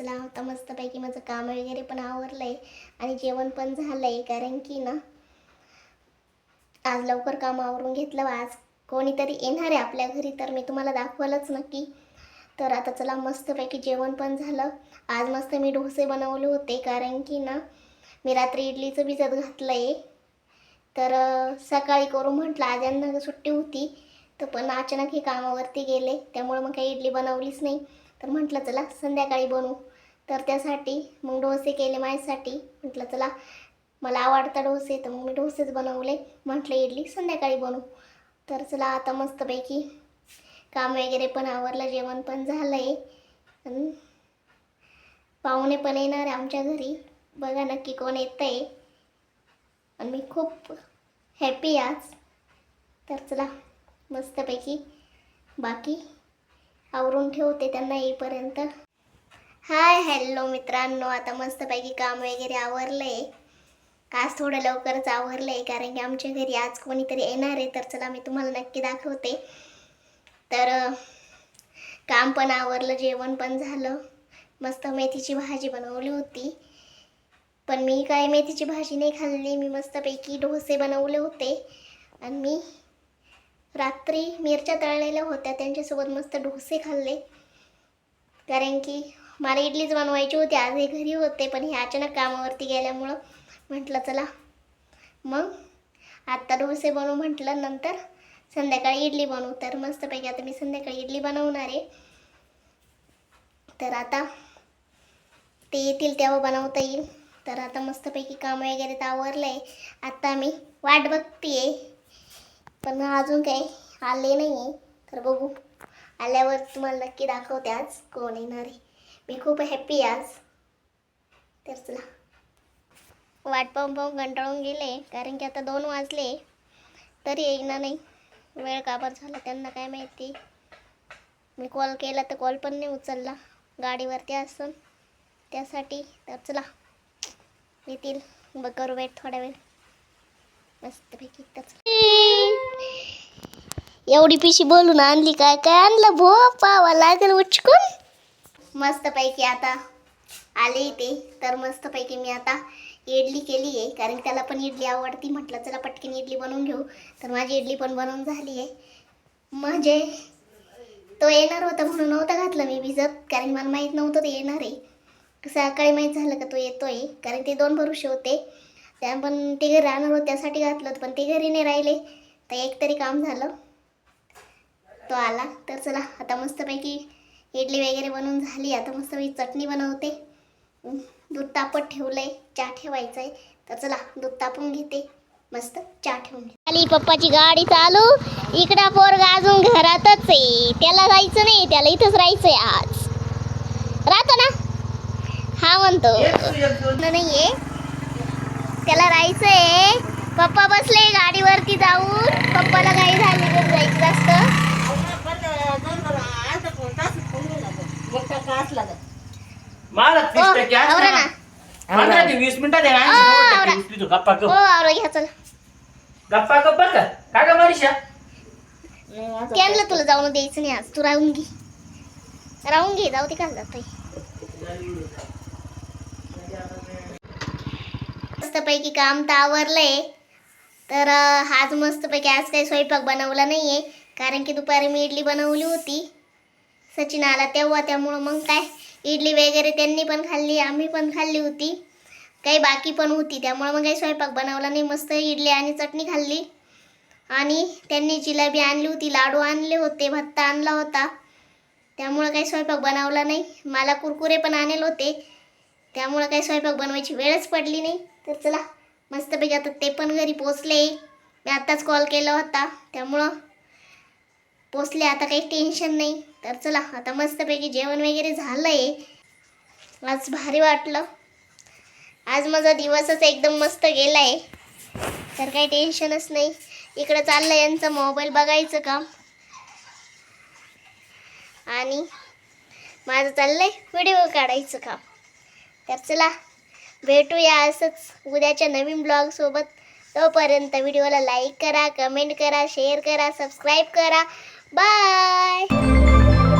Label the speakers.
Speaker 1: चला आता मस्तपैकी माझं काम वगैरे पण आवरलं आहे आणि जेवण पण झालं आहे कारण की ना आज लवकर काम आवरून घेतलं आज कोणीतरी येणार आहे आपल्या घरी तर मी तुम्हाला दाखवलंच नक्की तर आता चला मस्तपैकी जेवण पण झालं. आज मस्त मी डोसे बनवले होते कारण की ना मी रात्री इडलीचं भिजत घातलं आहे तर सकाळी करू म्हटलं आज यांना सुट्टी होती तर पण अचानक हे कामावरती गेले त्यामुळे मग काही इडली बनवलीच नाही. तर म्हटलं चला संध्याकाळी बनवू. तर त्यासाठी मग डोसे केले माझ्यासाठी. म्हटलं चला मला आवडता डोसे. तर मग मी डोसेच बनवले. म्हटलं इडली संध्याकाळी बनवू. तर चला आता मस्तपैकी काम वगैरे पण आवरलं जेवण पण झालं आहे आणि पाहुणे पण येणार आहे आमच्या घरी. बघा नक्की कोण येतं आहे आणि मी खूप हॅपी आज. तर चला मस्तपैकी बाकी आवरून ठेवते त्यांना येईपर्यंत. हाय हॅलो मित्रांनो. आता मस्तपैकी काम वगैरे आवरलं आहे आज थोडं लवकरच आवरलं आहे कारण की आमच्या घरी आज कोणीतरी येणार आहे तर चला मी तुम्हाला नक्की दाखवते. तर काम पण आवरलं जेवण पण झालं. मस्त मेथीची भाजी बनवली होती. पण मी काय मेथीची भाजी नाही खाल्ली मी मस्तपैकी डोसे बनवले होते. आणि मी रात्री मिरच्या तळलेल्या होत्या त्यांच्यासोबत मस्त डोसे खाल्ले. कारण की मला इडलीच बनवायची होती आज हे घरी होते पण हे अचानक कामावरती गेल्यामुळं म्हटलं चला. मग आत्ता डोसे बनवू म्हटलं नंतर संध्याकाळी इडली बनवू. तर मस्तपैकी आता मी संध्याकाळी इडली बनवणार आहे. तर आता ते येतील तेव्हा बनवता येईल. तर आता मस्तपैकी काम वगैरे तर आवरलं आहे आत्ता मी वाट बघते पण अजून काही आले नाही आहे तर बघू. आल्यावर तुम्हाला नक्की दाखवते आज कोण येणार आहे. मी खूप हॅप्पी आज. तर चला. वाट पाहून पाहून कंटाळून गेले कारण की आता दोन वाजले. तरी येईना नाही वेळ काबर झाला त्यांना काय माहिती. मी कॉल केला तर कॉल पण नाही उचलला. गाडीवरती असून. त्यासाठी तर चला. येतील. बघ करू वेट थोडा वेळ. मस्तपैकी एवढी पिशी बोलून आणली काय? काय आणलं भो? पावा लागेल उचकून. मस्तपैकी आता आले इथे. तर मस्तपैकी मी आता इडली केली आहे. कारण त्याला पण इडली आवडती म्हटलं चला पटकन इडली बनवून घेऊ. तर माझी इडली पण बनवून झाली आहे. म्हणजे तो येणार होता म्हणून नव्हता घातलं मी भिजत. कारण मला माहीत नव्हतं ते येणार आहे. सकाळी माहीत झालं का तो येतोय. कारण ते दोन भरुषे होते. त्या पण ते घरी राहणार होते त्यासाठी घातलं होतं. पण ते घरी नाही राहिले. तर एक तरी काम झालं. तो आला. तर चला आता मस्तपैकी इडली वगैरे बनवून झाली. आता मस्त मी चटणी बनवते. दूध तापत ठेवलंय. चहा ठेवायचा आहे तर चला दूध तापून घेते. मस्त चहा ठेवून आली पप्पाची गाडी चालू. इकडा पोरगा अजून घरातच आहे. त्याला जायचं नाही. त्याला इथंच राहायचंय आज. राहतो ना? हा म्हणतो. नाहीये. त्याला राहायचंय. पप्पा बसले. गाडीवरती जाऊन. पप्पाला काही झाली. जायचं जास्त.
Speaker 2: मला तीस
Speaker 1: ओ,
Speaker 2: टक्के
Speaker 1: आवरा ना.
Speaker 2: पंधरा ते वीस मिनिटात आहे. ना,
Speaker 1: ओ,
Speaker 2: ऐंशी नव्वद
Speaker 1: आवरा.
Speaker 2: टक्के उचली तू. गप्पा
Speaker 1: हो
Speaker 2: गप
Speaker 1: आवरा घ्या चला.
Speaker 2: गप्पा गप बरं का? का ग मनीषा
Speaker 1: त्यांना तुला जाऊन द्यायचं नाही आज. तू राहून घे. राहून घे जाऊ दे का जातोय मस्तपैकी काम तर आवरलंय. तर अं, आज मस्तपैकी आज काही स्वयंपाक बनवला नाहीये. कारण की दुपारी मी इडली बनवली होती. सचिन आला तेव्हा त्यामुळं मग काय? इडली वगैरे त्यांनी पण खाल्ली आम्ही पण खाल्ली होती. काही बाकी पण होती त्यामुळं मग काही स्वयंपाक बनवला नाही. मस्त इडली आणि चटणी खाल्ली. आणि त्यांनी जिलेबी आणली होती लाडू आणले होते भत्ता आणला होता. त्यामुळं काही स्वयंपाक बनवला नाही. मला कुरकुरे पण आणले होते. त्यामुळं काही स्वयंपाक बनवायची वेळच पडली नाही. तर चला मस्तपैकी आता ते पण घरी पोचले. मी आत्ताच कॉल केला होता. त्यामुळं पोचले आता काही टेन्शन नाही. तर चला आता मस्तपैकी जेवण वगैरे झालं आहे आज भारी वाटलं. आज माझा दिवसच एकदम मस्त गेला आहे तर काही टेन्शनच नाही. इकडं चाललं यांचं मोबाईल बघायचं काम. आणि माझं चाललंय व्हिडिओ काढायचं काम. तर चला भेटूया असंच उद्याच्या नवीन ब्लॉगसोबत तोपर्यंत व्हिडिओला लाईक करा कमेंट करा शेअर करा सबस्क्राईब करा. Bye.